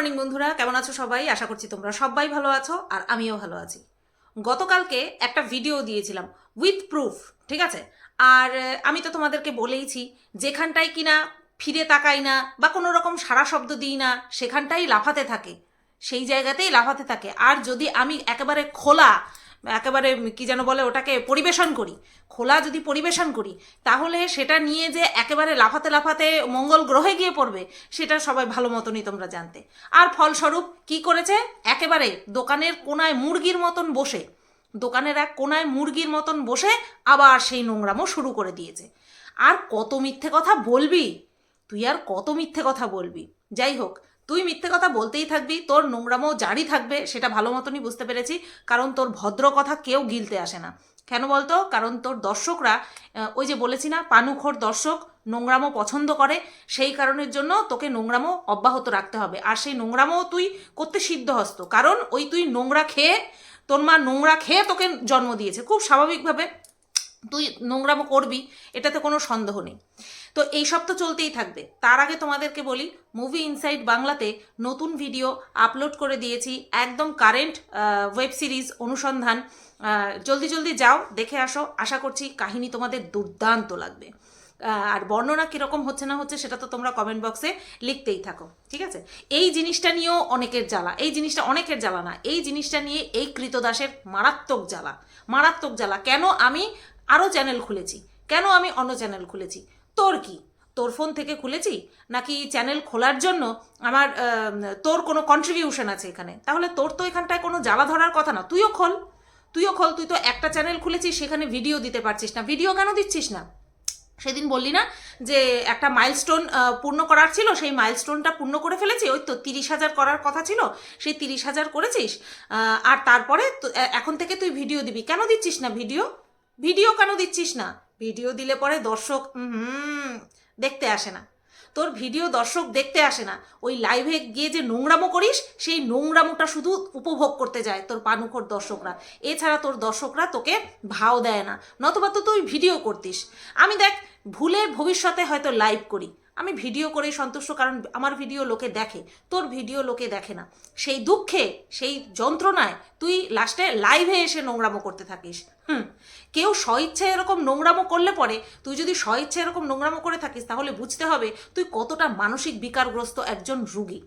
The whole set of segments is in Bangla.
মর্নিং, বন্ধুরা। কেমন আছো সবাই? আশা করছি তোমরা সবাই ভালো আছো আর আমিও ভালো আছি। গতকালকে একটা ভিডিও দিয়েছিলাম উইথ প্রুফ ঠিক আছে? আর আমি তো তোমাদেরকে বলেইছি, যেখানটায় কিনা ফিরে তাকাই না বা কোনো রকম সারা শব্দ দিই না, সেখানটাই লাফাতে থাকে। সেই জায়গাতেই লাফাতে থাকে। আর যদি আমি একেবারে খোলা একেবারে কি যেন বলে ওটাকে পরিবেশন করি, খোলা যদি পরিবেশন করি, তাহলে সেটা নিয়ে যে একেবারে লাফাতে লাফাতে মঙ্গল গ্রহে গিয়ে পড়বে, সেটা সবাই ভালো মতনই তোমরা জানতে। আর ফলস্বরূপ কি করেছে? একেবারে দোকানের কোনায় মুরগির মতন বসে, দোকানের এক কোনায় মুরগির মতন বসে আবার সেই নোংরামও শুরু করে দিয়েছে। আর কত মিথ্যে কথা বলবি? তুই আর কত মিথ্যে কথা বলবি? যাই হোক তুই মিথ্যে কথা বলতেই থাকবি, তোর নোংরামো জারি থাকবে, সেটা ভালো মতনই বুঝতে পেরেছি, কারণ তোর ভদ্র কথা কেউ গিলতে আসে না। কেন বলতো? কারণ তোর দর্শকরা ওই যে বলেছি না, পানুখোর দর্শক নোংরামো পছন্দ করে, সেই কারণের জন্য তোকে নোংরামো অব্যাহত রাখতে হবে। আর সেই নোংরামো তুই করতে সিদ্ধহস্ত কারণ ওই তুই নোংরা খেয়ে, তোর মা নোংরা খেয়ে তোকে জন্ম দিয়েছে। খুব স্বাভাবিকভাবে তুই নোংরামো করবি, এটাতে কোনো সন্দেহ নেই। তো এই সব তো চলতেই থাকবে। তার আগে তোমাদেরকে বলি মুভি ইনসাইড বাংলাতে নতুন ভিডিও আপলোড করে দিয়েছি, একদম কারেন্ট ওয়েব সিরিজ অনুসন্ধান। জলদি জলদি যাও, দেখে আসো। আশা করছি কাহিনী তোমাদের দুর্দান্ত লাগবে। আর বর্ণনা কীরকম হচ্ছে না হচ্ছে সেটা তো তোমরা কমেন্ট বক্সে লিখতেই থাকো, ঠিক আছে? এই জিনিসটা নিয়েও অনেকের জ্বালা, এই জিনিসটা অনেকের জ্বালা না, এই জিনিসটা নিয়ে এই কৃতদাসের মারাত্মক জ্বালা মারাত্মক জ্বালা। কেন আমি আরও চ্যানেল খুলেছি? কেন আমি অন্য চ্যানেল খুলেছি? তোর কি? তোর ফোন থেকে খুলেছি? নাকি চ্যানেল খোলার জন্য আমার তোর কোনো কন্ট্রিবিউশন আছে এখানে? তাহলে তোর তো এখানটায় কোনো জ্বালা ধরার কথা না। তুইও খোল। তুইও খোল, তুই তো একটা চ্যানেল খুলেছিস, সেখানে ভিডিও দিতে পারছিস না। ভিডিও কেন দিচ্ছিস না? সেদিন বললি না যে একটা মাইলস্টোন পূর্ণ করার ছিল, সেই মাইলস্টোনটা পূর্ণ করে ফেলেছি? ওই তো তিরিশ হাজার করার কথা ছিল, সেই তিরিশ হাজার করেছিস। আর তারপরে এখন থেকে তুই ভিডিও দিবি। কেন দিচ্ছিস না ভিডিও ভিডিও কেন দিচ্ছিস না? ভিডিও দিলে পরে দর্শক হুম দেখতে আসে না। তোর ভিডিও দর্শক দেখতে আসে না। ওই লাইভে গিয়ে যে নোংরামো করিস, সেই নোংরামোটা শুধু উপভোগ করতে যায় তোর পানুখর দর্শকরা। এছাড়া তোর দর্শকরা তোকে ভাও দেয় না, নতুবা তো তুই ভিডিও করতিস। আমি দেখ, ভুলে ভবিষ্যতে হয়তো লাইভ করি। আমি ভিডিও করেই সন্তুষ্ট, কারণ আমার ভিডিও লোকে দেখে, তোর ভিডিও লোকে দেখে না। সেই দুঃখে, সেই যন্ত্রণায় তুই লাস্টে লাইভে এসে নোংরামো করতে থাকিস। হুম, কেউ স্বইচ্ছে এরকম নোংরামো করলে পরে তুই যদি স্বইচ্ছে এরকম নোংরামো করে থাকিস, তাহলে বুঝতে হবে তুই কতটা মানসিক বিকারগ্রস্ত একজন রুগী।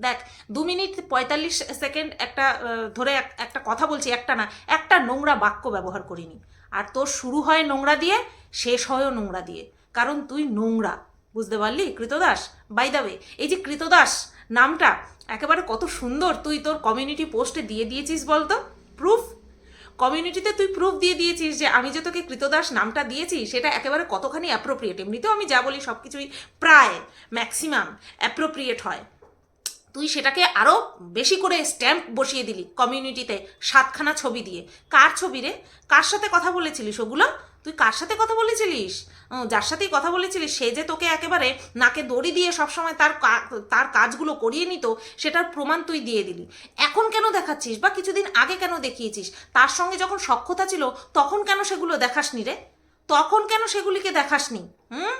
দেখ, দু মিনিট পঁয়তাল্লিশ সেকেন্ড একটা ধরে এক- একটা কথা বলছি, একটা না, একটা নোংরা বাক্য ব্যবহার করিনি। আর তোর শুরু হয় নোংরা দিয়ে, শেষ হয়ও নোংরা দিয়ে। কারণ তুই নোংরা। বুঝতে পারলি? কৃতদাস বাই দাবে এই যে কৃতদাস নামটা একেবারে কত সুন্দর। তুই তোর কমিউনিটি পোস্টে দিয়ে দিয়েছিস বলতো? প্রুফ কমিউনিটিতে তুই প্রুফ দিয়ে দিয়েছিস যে আমি যে তোকে কৃতদাস নামটা দিয়েছি, সেটা একেবারে কতখানি অ্যাপ্রোপ্রিয়েট এমনিতেও আমি যা বলি সব কিছুই প্রায় ম্যাক্সিমাম অ্যাপ্রোপ্রিয়েট হয়। তুই সেটাকে আরও বেশি করে স্ট্যাম্প বসিয়ে দিলি কমিউনিটিতে সাতখানা ছবি দিয়ে। কার ছবি রে? কার সাথে কথা বলেছিলিস ওগুলো? তুই কার সাথে কথা বলেছিলিস? যার সাথেই কথা বলেছিলিস, সে যে তোকে একেবারে নাকে দড়ি দিয়ে সবসময় তার তার কাজগুলো করিয়ে নিত, সেটার প্রমাণ তুই দিয়ে দিলি। এখন কেন দেখাচ্ছিস বা কিছুদিন আগে কেন দেখিয়েছিস? তার সঙ্গে যখন সক্ষতা ছিল, তখন কেন সেগুলো দেখাসনি রে? তখন কেন সেগুলিকে দেখাসনি? হুম?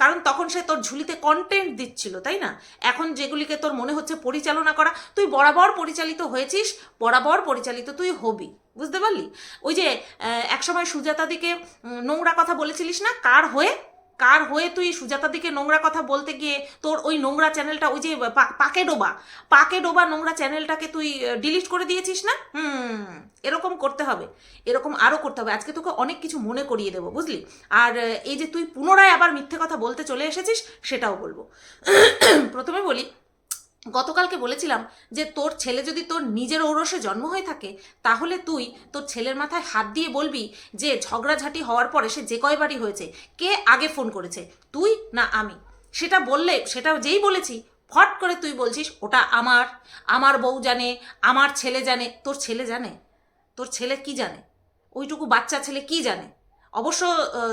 কারণ তখন সে তোর ঝুলিতে কন্টেন্ট দিচ্ছিল, তাই না? এখন যেগুলিকে তোর মনে হচ্ছে পরিচালনা করা, তুই বরাবর পরিচালিত হয়েছিস, বরাবর পরিচালিত তুই হবি। বুঝতে পারলি? ওই যে একসময় সুজাতাদিকে নোংরা কথা বলেছিলিস না? কার হয়ে? কার হয়ে তুই সুজাতাদিকে নোংরা কথা বলতে গিয়ে তোর ওই নোংরা চ্যানেলটা, ওই যে পাকে ডোবা পাকে ডোবা নোংরা চ্যানেলটাকে তুই ডিলিট করে দিয়েছিস না? হুম, এরকম করতে হবে। এরকম আরও করতে হবে। আজকে তোকে অনেক কিছু মনে করিয়ে দেবো, বুঝলি? আর এই যে তুই পুনরায় আবার মিথ্যে কথা বলতে চলে এসেছিস, সেটাও বলব। প্রথমে বলি গতকালকে বলেছিলাম যে তোর ছেলে যদি তোর নিজের ঔরসে জন্ম হয়ে থাকে, তাহলে তুই তোর ছেলের মাথায় হাত দিয়ে বলবি যে ঝগড়াঝাটি হওয়ার পরে সে যে কয়বারই হয়েছে, কে আগে ফোন করেছে, তুই না আমি? সেটা বললে, সেটা যেই বলেছি, ফট করে তুই বলছিস, ওটা আমার আমার বউ জানে, আমার ছেলে জানে। তোর ছেলে জানে? তোর ছেলে কি জানে? ওইটুকু বাচ্চা ছেলে কি জানে? অবশ্য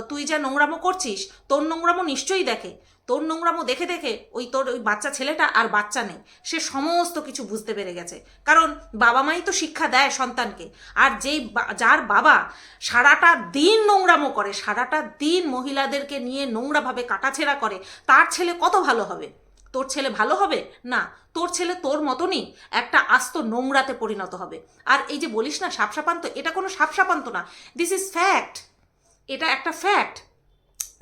তুই যা নোংরামো করছিস, তোর নোংরামো নিশ্চয়ই দেখে। তোর নোংরামো দেখে দেখে ওই তোর ওই বাচ্চা ছেলেটা আর বাচ্চা নেই। সে সমস্ত কিছু বুঝতে পেরে গেছে। কারণ বাবা মাই তো শিক্ষা দেয় সন্তানকে। আর যেই যার বাবা সারাটা দিন নোংরামো করে, সারাটা দিন মহিলাদেরকে নিয়ে নোংরাভাবে কাটাছেড়া করে, তার ছেলে কত ভালো হবে? তোর ছেলে ভালো হবে? না, তোর ছেলে তোর মতনই একটা আস্ত নোংরাতে পরিণত হবে। আর এই যে বলিস না, সাপসাপান্ত, এটা কোনো সাপসাপান্ত না। দিস ইজ ফ্যাক্ট এটা একটা ফ্যাক্ট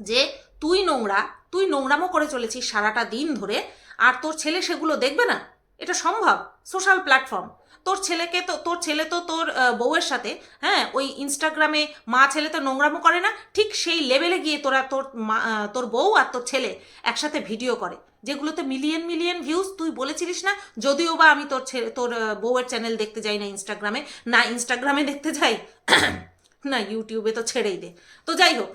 যে তুই নোংরা তুই নোংরামো করে চলেছিস সারাটা দিন ধরে, আর তোর ছেলে সেগুলো দেখবে না? এটা সম্ভব? সোশ্যাল প্ল্যাটফর্ম তোর ছেলেকে তো, তোর ছেলে তো তোর বউয়ের সাথে হ্যাঁ ওই ইনস্টাগ্রামে মা ছেলে তো নোংরামো করে না, ঠিক সেই লেভেলে গিয়ে তোরা তোর মা তোর বউ আর তোর ছেলে একসাথে ভিডিও করে, যেগুলোতে মিলিয়ন মিলিয়ন ভিউজ তুই বলেছিলিস না, যদিও বা আমি তোর ছেলে, তোর বউয়ের চ্যানেল দেখতে যাই না ইনস্টাগ্রামে না ইনস্টাগ্রামে দেখতে যাই, না ইউটিউবে তো ছেড়েই দে। তো যাই হোক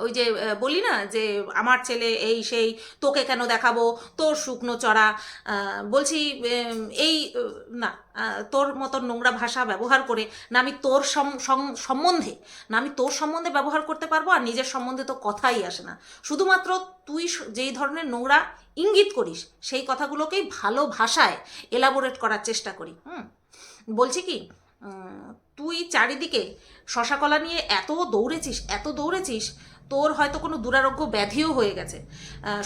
ওই যে বলি না যে, আমার ছেলে এই সেই, তোকে কেন দেখাবো? তোর শুকনো চড়া। বলছি এই, না তোর মতন নোংরা ভাষা ব্যবহার করে না আমি তোর সম- সম- সম্বন্ধে, না আমি তোর সম্বন্ধে ব্যবহার করতে পারব আর নিজের সম্বন্ধে তো কথাই আসে না। শুধুমাত্র তুই যেই ধরনের নোংরা ইঙ্গিত করিস, সেই কথাগুলোকেই ভালো ভাষায় এলাবোরেট করার চেষ্টা করি। হুম? বলছি কি তুই চারিদিকে শশাকলা নিয়ে এত দৌড়েছিস এত দৌড়েছিস, তোর হয়তো কোনো দুরারোগ্য ব্যাধিও হয়ে গেছে।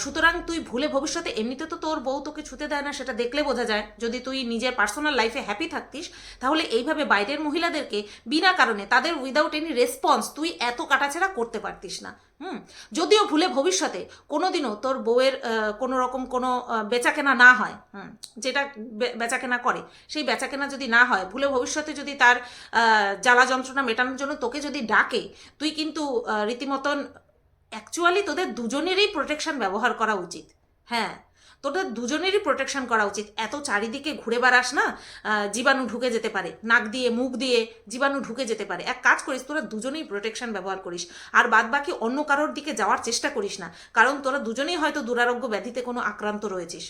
সুতরাং তুই ভুলে ভবিষ্যতে এমনিতে তো তোর বউ তোকে ছুতে দেয় না, সেটা দেখলে বোঝা যায়। যদি তুই নিজের পার্সোনাল লাইফে হ্যাপি থাকতিস, তাহলে এইভাবে বাইরের মহিলাদেরকে বিনা কারণে, তাদের উইদাউট এনি রেসপন্স তুই এত কাটাছেড়া করতে পারতিস না। হুম, যদিও ভুলে ভবিষ্যতে কোনো দিনও তোর বউয়ের কোনো রকম কোনো বেচাকেনা না হয়, হুম, যেটা বেচাকেনা করে, সেই বেচাকেনা যদি না হয়, ভুলে ভবিষ্যতে যদি তার জ্বালা যন্ত্রণা মেটানোর জন্য তোকে যদি ডাকে, তুই কিন্তু রীতিমতন অ্যাকচুয়ালি তোদের দুজনেরই প্রোটেকশন ব্যবহার করা উচিত। হ্যাঁ তোদের দুজনেরই প্রোটেকশন করা উচিত। এত চারিদিকে ঘুরে বেড়াস না জীবাণু ঢুকে যেতে পারে। নাক দিয়ে, মুখ দিয়ে জীবাণু ঢুকে যেতে পারে। এক কাজ করিস, তোরা দুজনেই প্রোটেকশন ব্যবহার করিস। আর বাদ বাকি অন্য কারোর দিকে যাওয়ার চেষ্টা করিস না। কারণ তোরা দুজনেই হয়তো দুরারোগ্য ব্যাধিতে কোনো আক্রান্ত রয়েছিস।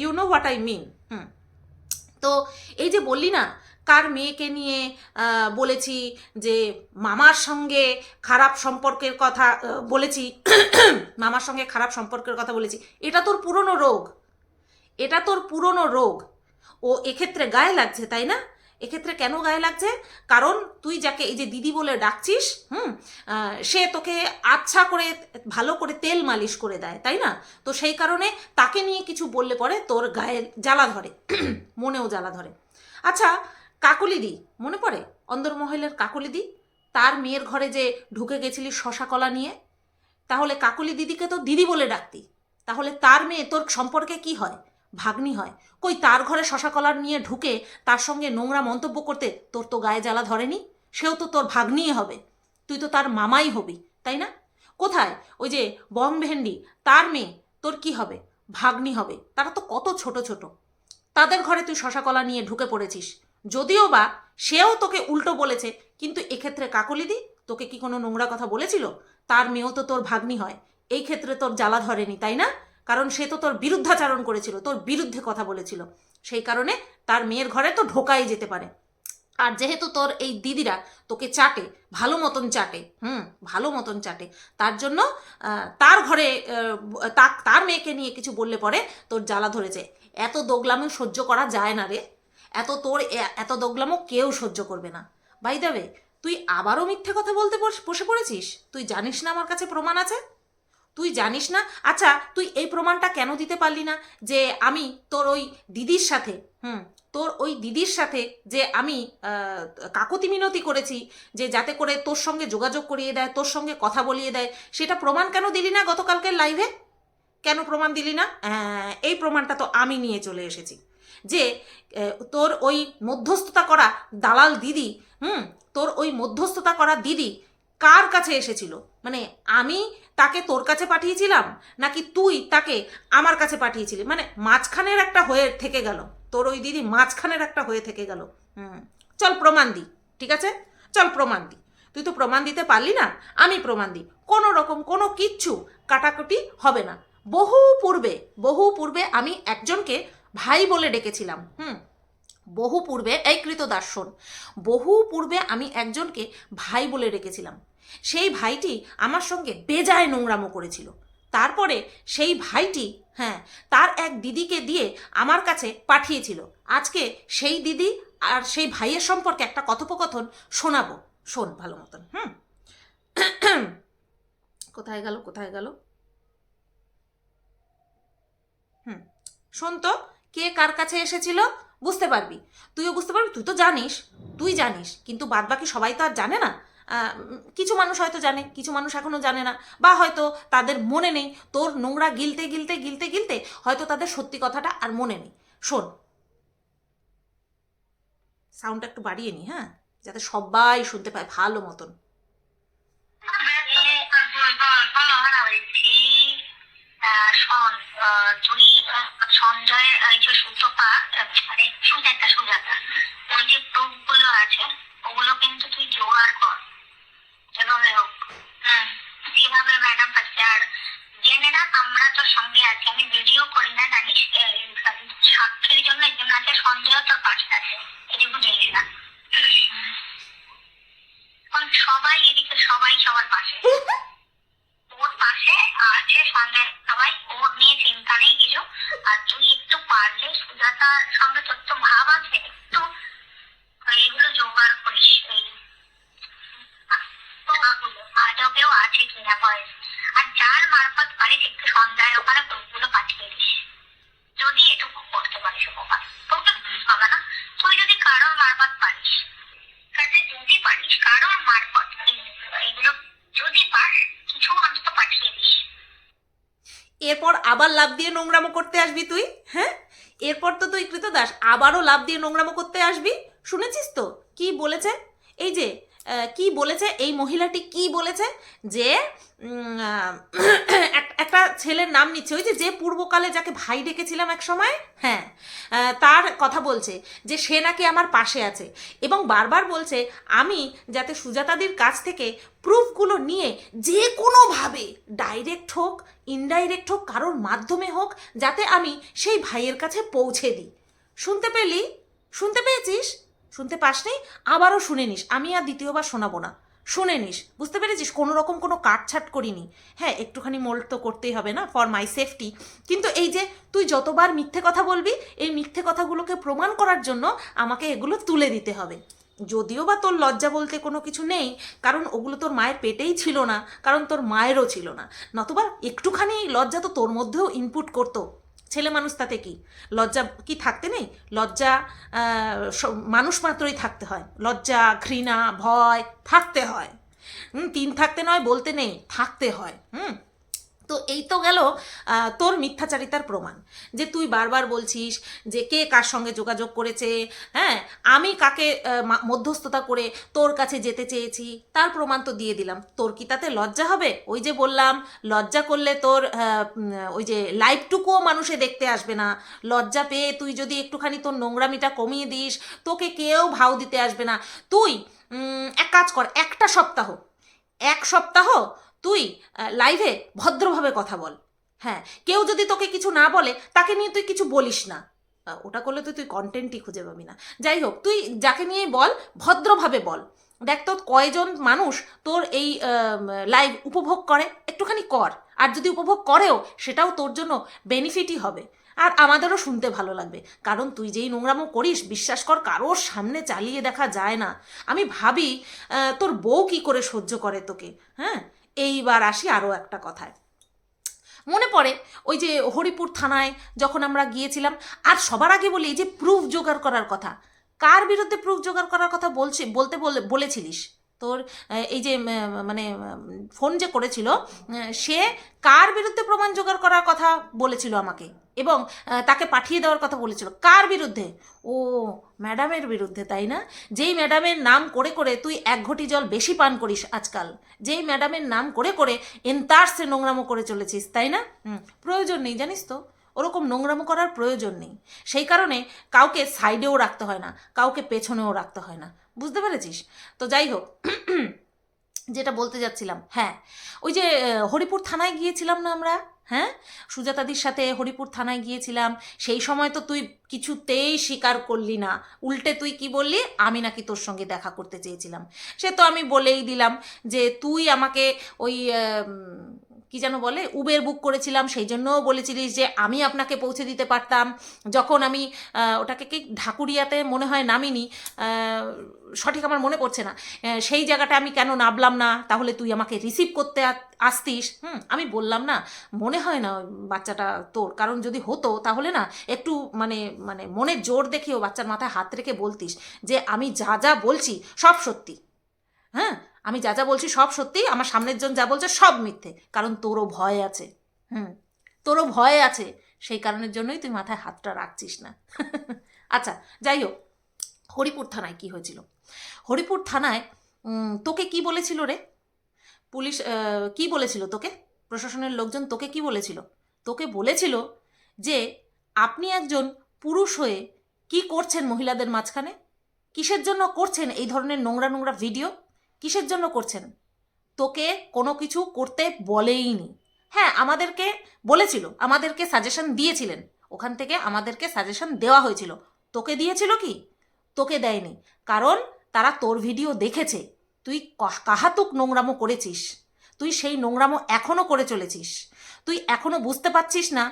You know what I mean hmm. তো এই যে বললি না, কার মেয়েকে নিয়ে বলেছি যে মামার সঙ্গে খারাপ সম্পর্কের কথা বলেছি, মামার সঙ্গে খারাপ সম্পর্কের কথা বলেছি, এটা তোর পুরনো রোগ। এটা তোর পুরনো রোগ। ও এক্ষেত্রে গায়ে লাগছে, তাই না? এক্ষেত্রে কেন গায়ে লাগছে? কারণ তুই যাকে এই যে দিদি বলে ডাকছিস, হুম সে তোকে আচ্ছা করে, ভালো করে তেল মালিশ করে দেয়, তাই না? তো সেই কারণে তাকে নিয়ে কিছু বললে পরে তোর গায়ে জ্বালা ধরে, মনেও জ্বালা ধরে। আচ্ছা কাকলিদি মনে পড়ে? অন্দরমহলের কাকলিদি তার মেয়ের ঘরে যে ঢুকে গেছিলি শশা কলা নিয়ে? তাহলে কাকলি দিদিকে তো দিদি বলে ডাকতি। তাহলে তার মেয়ে তোর সম্পর্কে কি হয়? ভাগ্নি হয়। কই তার ঘরে শশা কলার নিয়ে ঢুকে তার সঙ্গে নোংরা মন্তব্য করতে তোর তো গায়ে জ্বালা ধরেনি? সেও তো তোর ভাগ্নিই হবে। তুই তো তার মামাই হবি, তাই না? কোথায়? ওই যে বং ভেন্ডি, তার মেয়ে, তোর কি হবে? ভাগ্নি হবে। তারা তো কত ছোট ছোট। তাদের ঘরে তুই শশা কলা নিয়ে ঢুকে পড়েছিস। যদিও বা সেও তোকে উল্টো বলেছে, কিন্তু এক্ষেত্রে কাকলিদি তোকে কি কোনো নোংরা কথা বলেছিল? তার মেয়েও তো তোর ভাগ্নি হয়। এই ক্ষেত্রে তোর জ্বালা ধরেনি, তাই না? কারণ সে তো তোর বিরুদ্ধাচারণ করেছিল, তোর বিরুদ্ধে কথা বলেছিল। সেই কারণে তার মেয়ের ঘরে তো ঢোকাই যেতে পারে। আর যেহেতু তোর এই দিদিরা তোকে চাটে, ভালো মতন চাটে, হুম, ভালো মতন চাটে, তার জন্য তার ঘরে তার মেয়েকে নিয়ে কিছু বললে পরে তোর জ্বালা ধরেছে। এত দোগলামও সহ্য করা যায় না রে। এত তোর এত দোগলামও কেউ সহ্য করবে না। বাই দেবে তুই আবারও মিথ্যে কথা বলতে বসে পড়েছিস? তুই জানিস না আমার কাছে প্রমাণ আছে? তুই জানিস না? আচ্ছা তুই এই প্রমাণটা কেন দিতে পারলি না? যে আমি তোর ওই দিদির সাথে, হুম, তোর ওই দিদির সাথে যে আমি কাকতি মিনতি করেছি, যে যাতে করে তোর সঙ্গে যোগাযোগ করিয়ে দেয়, তোর সঙ্গে কথা বলিয়ে দেয়, সেটা প্রমাণ কেন দিলি না গতকালকের লাইভে কেন প্রমাণ দিলি না? এই প্রমাণটা তো আমি নিয়ে চলে এসেছি। যে তোর ওই মধ্যস্থতা করা দালাল দিদি, হুম, তোর ওই মধ্যস্থতা করা দিদি কার কাছে এসেছিল? মানে আমি তাকে তোর কাছে পাঠিয়েছিলাম? নাকি তুই তাকে আমার কাছে পাঠিয়েছিলি? মানে মাঝখানের একটা হয়ে থেকে গেল। তোর ওই দিদি মাঝখানের একটা হয়ে থেকে গেল। হুম। চল প্রমাণ দি ঠিক আছে? চল প্রমাণ দি তুই তো প্রমাণ দিতে পারলি না, আমি প্রমাণ দিই। কোনো রকম, কোনো কিচ্ছু কাটাকুটি হবে না। বহু পূর্বে বহু পূর্বে আমি একজনকে ভাই বলে ডেকেছিলাম। হুম। বহু পূর্বে, এই কৃতদাস শোন বহু পূর্বে আমি একজনকে ভাই বলে রেখেছিলাম সেই ভাইটি আমার সঙ্গে বেজায় নোংরামো করেছিল। তারপরে সেই ভাইটি হ্যাঁ তার এক দিদিকে দিয়ে আমার কাছে পাঠিয়েছিল। আজকে সেই দিদি আর সেই ভাইয়ের সম্পর্কে একটা কথোপকথন শোনাবো। শোন ভালো মতন, হুম? কোথায় গেল কোথায় গেল? হুম, শোন তো, কে কার কাছে এসেছিল? বুঝতে পারবি তুইও বুঝতে পারবি তুই তো জানিস তুই জানিস কিন্তু বাদবাকি সবাই তো আর জানে না কিছু মানুষ হয়তো জানে কিছু মানুষ এখনও জানে না বা হয়তো তাদের মনে নেই তোর নোংরা গিলতে গিলতে গিলতে গিলতে হয়তো তাদের সত্যি কথাটা আর মনে নেই শোন সাউন্ডটা একটু বাড়িয়ে নি হ্যাঁ যাতে সবাই শুনতে পায় ভালো মতন শোন তুই সঞ্জয়ের যে সূত্রপা মানে সুজাতা সুজাতা। ওই যে প্রুফগুলো আছে, ওগুলো কিন্তু তুই জোগাড় কর। যেভাবে হোক। যেভাবে ম্যাডাম পাচ্ছে। আর জেনে রাখ, আমরা তোর সঙ্গে আছি। আমি ভিডিও করি না, জানিস? সাক্ষীর জন্য একজন আছে, সঞ্জয় তোর পাশে আছে। এটুকু জেনে রাখ সবাই এদিকে, সবাই সবার পাশে। পাশে আছে সঞ্জয় সবাই ওর নিয়ে চিন্তা নেই কিছু। আর তুই একটু পারলে সুজাতার সঙ্গে তোর তো ভাব আছে, একটু এগুলো জোগাড় করিস আছে কিনা বয়স। আর যার মারফত পারিস, একটু সঞ্জয়ের ওখানে পাঠিয়ে দিস। যদি এটুকু করতে পারিস উপকার। তোকে হবে না। তুই যদি কারোর মারফত পারিস কাছে যদি পারিস, কারোর মারফত এই- এগুলো যদি পাস কিছু অন্তত পাঠিয়ে দিস এরপর আবার লাভ দিয়ে নোংরামো করতে আসবি তুই হ্যাঁ? এরপর তো তুই কৃতদাস, আবারও লাভ দিয়ে নোংরামো করতে আসবি। শুনেছিস তো? কি বলেছে? এই যে কি বলেছে? এই মহিলাটি কি বলেছে? যে উম, আহ, এক- একটা ছেলের নাম নিচ্ছে। ওই যে যে পূর্বকালে যাকে ভাই ডেকেছিলাম এক সময় হ্যাঁ তার কথা বলছে যে সে নাকি আমার পাশে আছে এবং বারবার বলছে, আমি যাতে সুজাতাদির কাছ থেকে প্রুফগুলো নিয়ে যে কোনোভাবে ডাইরেক্ট হোক, ইনডাইরেক্ট হোক, কারোর মাধ্যমে হোক, যাতে আমি সেই ভাইয়ের কাছে পৌঁছে দিই। শুনতে পেলি? শুনতে পেয়েছিস? শুনতে পাসনি? আবারও শুনে নিস। আমি আর দ্বিতীয়বার শোনাবো না। শুনে নিস। বুঝতে পেরেছিস? কোনো রকম কোনো কাটছাট করিনি। হ্যাঁ একটুখানি মোল্ড তো করতেই হবে না ফর মাই সেফটি কিন্তু এই যে তুই যতবার মিথ্যে কথা বলবি, এই মিথ্যে কথাগুলোকে প্রমাণ করার জন্য আমাকে এগুলো তুলে দিতে হবে। যদিও বা তোর লজ্জা বলতে কোনো কিছু নেই, কারণ ওগুলো তোর মায়ের পেটেই ছিল না, কারণ তোর মায়েরও ছিল না। নতুবা একটুখানি লজ্জা তো তোর মধ্যেও ইনপুট করতো। ছেলে মানুষ তাতে কি? লজ্জা কি থাকতে নেই? লজ্জা মানুষ মাত্রই থাকতে হয়। লজ্জা, ঘৃণা, ভয় থাকতে হয়। তিন থাকতে নয়, বলতে নেই, থাকতে হয়। হুম তো এই তো গেল তোর মিথ্যাচারিতার প্রমাণ। যে তুই বারবার বলছিস যে কে কার সঙ্গে যোগাযোগ করেছে হ্যাঁ? আমি কাকে মধ্যস্থতা করে তোর কাছে যেতে চেয়েছি, তার প্রমাণ তো দিয়ে দিলাম। তোর কি তাতে লজ্জা হবে? ওই যে বললাম, লজ্জা করলে তোর ওই যে লাইভটুকুও মানুষে দেখতে আসবে না। লজ্জা পেয়ে তুই যদি একটুখানি তোর নোংরামিটা কমিয়ে দিস, তোকে কেউ ভাও দিতে আসবে না। তুই এক কাজ কর, একটা সপ্তাহ, এক সপ্তাহ তুই লাইভে ভদ্রভাবে কথা বল। হ্যাঁ কেউ যদি তোকে কিছু না বলে, তাকে নিয়ে তুই কিছু বলিস না। ওটা করলে তো তুই কন্টেন্টই খুঁজে পাবি না। যাই হোক, তুই যাকে নিয়ে বল, ভদ্রভাবে বল। দেখ তোর কয়জন মানুষ তোর এই লাইভ উপভোগ করে, একটুখানি কর। আর যদি উপভোগ করেও, সেটাও তোর জন্য বেনিফিটই হবে। আর আমাদেরও শুনতে ভালো লাগবে। কারণ তুই যেই নোংরামো করিস, বিশ্বাস কর, কারোর সামনে চালিয়ে দেখা যায় না। আমি ভাবি তোর বউ কি করে সহ্য করে তোকে হ্যাঁ? এইবার আসি আরও একটা কথায়। মনে পড়ে ওই যে হরিপুর থানায় যখন আমরা গিয়েছিলাম, আর সবার আগে বলি এই যে প্রুফ জোগাড় করার কথা। কার বিরুদ্ধে প্রুফ জোগাড় করার কথা বলছি, বলতে বলে, বলেছিলিস? তোর এই যে মানে ফোন যে করেছিল সে কার বিরুদ্ধে প্রমাণ জোগাড় করার কথা বলেছিল আমাকে? এবং তাকে পাঠিয়ে দেওয়ার কথা বলেছিল। কার বিরুদ্ধে? ও, ম্যাডামের বিরুদ্ধে, তাই না? যেই ম্যাডামের নাম করে করে তুই এক ঘটি জল বেশি পান করিস আজকাল, যেই ম্যাডামের নাম করে করে এন্তার্সে নোংরামো করে চলেছিস, তাই না? প্রয়োজন নেই, জানিস তো? ওরকম নোংরামো করার প্রয়োজন নেই। সেই কারণে কাউকে সাইডেও রাখতে হয় না, কাউকে পেছনেও রাখতে হয় না। বুঝতে পেরেছিস? তো যাই হোক, যেটা বলতে যাচ্ছিলাম হ্যাঁ ওই যে হরিপুর থানায় গিয়েছিলাম না আমরা? হ্যাঁ? সুজাতাদির সাথে হরিপুর থানায় গিয়েছিলাম। সেই সময় তো তুই কিছুতেই স্বীকার করলি না। উল্টে তুই কি বললি? আমি নাকি তোর সঙ্গে দেখা করতে চেয়েছিলাম। সে তো আমি বলেই দিলাম যে তুই আমাকে ওই কি যেন বলে উবের বুক করেছিলাম, সেই জন্যও বলেছিলিস যে আমি আপনাকে পৌঁছে দিতে পারতাম। যখন আমি ওটাকে কি ঢাকুরিয়াতে মনে হয় নামিনি সঠিক আমার মনে পড়ছে না সেই জায়গাটা আমি কেন নামলাম না? তাহলে তুই আমাকে রিসিভ করতে আসতিস। হুম, আমি বললাম না, মনে হয় না বাচ্চাটা তোর। কারণ যদি হতো, তাহলে না, একটু মানে মানে মনের জোর দেখিও বাচ্চার মাথায় হাত রেখে বলতিস যে আমি যা যা বলছি সব সত্যি। হ্যাঁ? আমি যা যা বলছি সব সত্যি, আমার সামনের জন যা বলছে সব মিথ্যে। কারণ তোরও ভয় আছে। হুম? তোরও ভয় আছে। সেই কারণের জন্যই তুই মাথায় হাতটা রাখছিস না। আচ্ছা যাই হোক। হরিপুর থানায় কি হয়েছিল? হরিপুর থানায় তোকে কি বলেছিল রে? পুলিশ কি বলেছিল তোকে? প্রশাসনের লোকজন তোকে কি বলেছিল? তোকে বলেছিল যে আপনি একজন পুরুষ হয়ে কি করছেন মহিলাদের মাঝখানে? কিসের জন্য করছেন এই ধরনের নোংরা নোংরা ভিডিও? কিসের জন্য করছেন? তোকে কোনো কিছু করতে বলেইনি। হ্যাঁ আমাদেরকে বলেছিল, আমাদেরকে সাজেশন দিয়েছিলেন। ওখান থেকে আমাদেরকে সাজেশন দেওয়া হয়েছিল। তোকে দিয়েছিল কি? তোকে দেয়নি। কারণ তারা তোর ভিডিও দেখেছে। তুই কাহাতুক নোংরামো করেছিস। তুই সেই নোংরামো এখনও করে চলেছিস। তুই এখনও বুঝতে পারছিস না?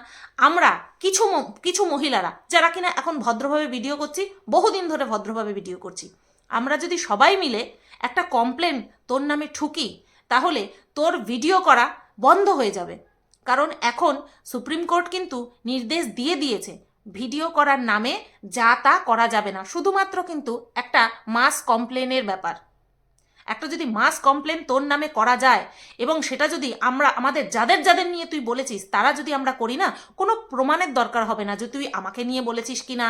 আমরা কিছু কিছু মহিলারা, যারা কিনা এখন ভদ্রভাবে ভিডিও করছি, বহুদিন ধরে ভদ্রভাবে ভিডিও করছি, আমরা যদি সবাই মিলে একটা কমপ্লেন তোর নামে ঠুকি, তাহলে তোর ভিডিও করা বন্ধ হয়ে যাবে। কারণ এখন সুপ্রিম কোর্ট কিন্তু নির্দেশ দিয়ে দিয়েছে ভিডিও করার নামে যা তা করা যাবে না। শুধুমাত্র কিন্তু একটা মাস কমপ্লেনের ব্যাপার। একটা যদি মাস কমপ্লেন তোর নামে করা যায় এবং সেটা যদি আমরা আমাদের যাদের যাদের নিয়ে তুই বলেছিস, তারা যদি আমরা করি না, কোনো প্রমাণের দরকার হবে না যে তুই আমাকে নিয়ে বলেছিস কি না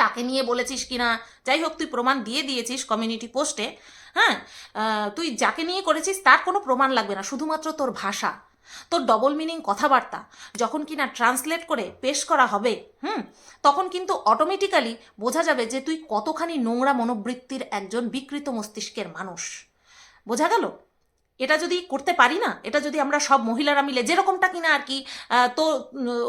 তাকে নিয়ে বলেছিস কি না যাই হোক, তুই প্রমাণ দিয়ে দিয়েছিস কমিউনিটি পোস্টে হ্যাঁ? তুই যাকে নিয়ে করেছিস, তার কোনো প্রমাণ লাগবে না, শুধুমাত্র তোর ভাষা। তোর ডবল মিনিং কথাবার্তা যখন কিনা ট্রান্সলেট করে পেশ করা হবে, হুম, তখন কিন্তু অটোমেটিক্যালি বোঝা যাবে যে তুই কতখানি নোংরা মনোবৃত্তির একজন বিকৃত মস্তিষ্কের মানুষ। বোঝা গেল? এটা যদি করতে পারি না, এটা যদি আমরা সব মহিলারা মিলে যেরকমটা কিনা আর কি তো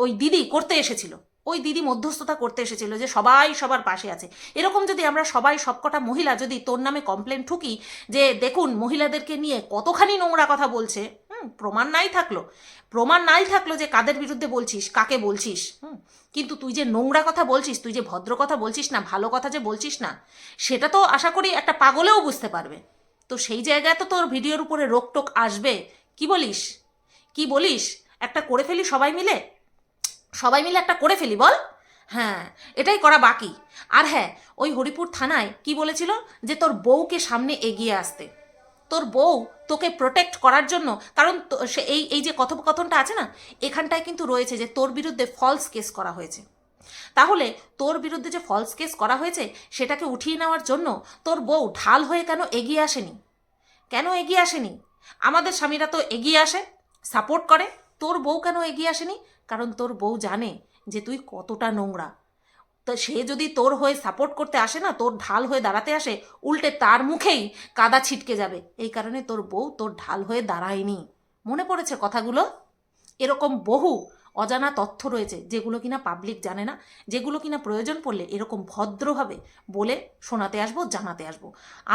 ওই দিদি করতে এসেছিল, ওই দিদি মধ্যস্থতা করতে এসেছিল যে সবাই সবার পাশে আছে। এরকম যদি আমরা সবাই সবকটা মহিলা যদি তোর নামে কমপ্লেন ঠুকি যে দেখুন মহিলাদেরকে নিয়ে কতখানি নোংরা কথা বলছে প্রমাণ নাই থাকল। প্রমাণ নাই থাকল যে কাদের বিরুদ্ধে বলছিস, কাকে বলছিস, হুম? কিন্তু তুই যে নোংরা কথা বলছিস, তুই যে ভদ্র কথা বলছিস না, ভালো কথা যে বলছিস না, সেটা তো আশা করি একটা পাগলেও বুঝতে পারবে। তো সেই জায়গায় তো তোর ভিডিওর উপরে রোকটোক আসবে। কি বলিস? কি বলিস? একটা করে ফেলি সবাই মিলে? সবাই মিলে একটা করে ফেলি বল? হ্যাঁ এটাই করা বাকি। আর হ্যাঁ ওই হরিপুর থানায় কি বলেছিল? যে তোর বউকে সামনে এগিয়ে আসতে। তোর বউ তোকে প্রোটেক্ট করার জন্য, কারণ সে এই এই যে কথোপকথনটা আছে না, এখানটায় কিন্তু রয়েছে যে তোর বিরুদ্ধে ফলস কেস করা হয়েছে। তাহলে তোর বিরুদ্ধে যে ফলস কেস করা হয়েছে, সেটাকে উঠিয়ে নেওয়ার জন্য তোর বউ ঢাল হয়ে কেন এগিয়ে আসেনি? কেন এগিয়ে আসেনি? আমাদের স্বামীরা তো এগিয়ে আসে সাপোর্ট করে, তোর বউ কেন এগিয়ে আসেনি? কারণ তোর বউ জানে যে তুই কতটা নোংরা। তো সে যদি তোর হয়ে সাপোর্ট করতে আসে না, তোর ঢাল হয়ে দাঁড়াতে আসে, উল্টে তার মুখেই কাদা ছিটকে যাবে। এই কারণে তোর বউ তোর ঢাল হয়ে দাঁড়ায়নি। মনে পড়েছে কথাগুলো? এরকম বহু অজানা তথ্য রয়েছে, যেগুলো কিনা পাবলিক জানে না, যেগুলো কিনা প্রয়োজন পড়লে এরকম ভদ্রভাবে বলে শোনাতে আসব, জানাতে আসব।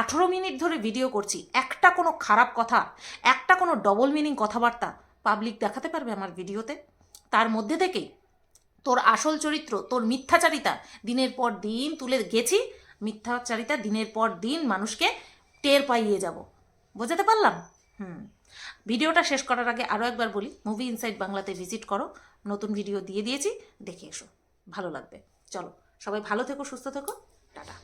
আঠেরো মিনিট ধরে ভিডিও করছি, একটা কোনো খারাপ কথা, একটা কোনো ডবল মিনিং কথাবার্তা পাবলিক দেখাতে পারবে আমার ভিডিওতে তার মধ্যে থেকেই তোর আসল চরিত্র, তোর মিথ্যাচারিতা দিনের পর দিন তুলে গেছি, মিথ্যাচারিতা দিনের পর দিন মানুষকে টের পাইয়ে যাব। বোঝাতে পারলাম? হুম। ভিডিওটা শেষ করার আগে আরও একবার বলি মুভি ইনসাইড বাংলাতে ভিজিট করো, নতুন ভিডিও দিয়ে দিয়েছি, দেখে এসো, ভালো লাগবে। চলো, সবাই ভালো থেকো, সুস্থ থেকো, টাটা।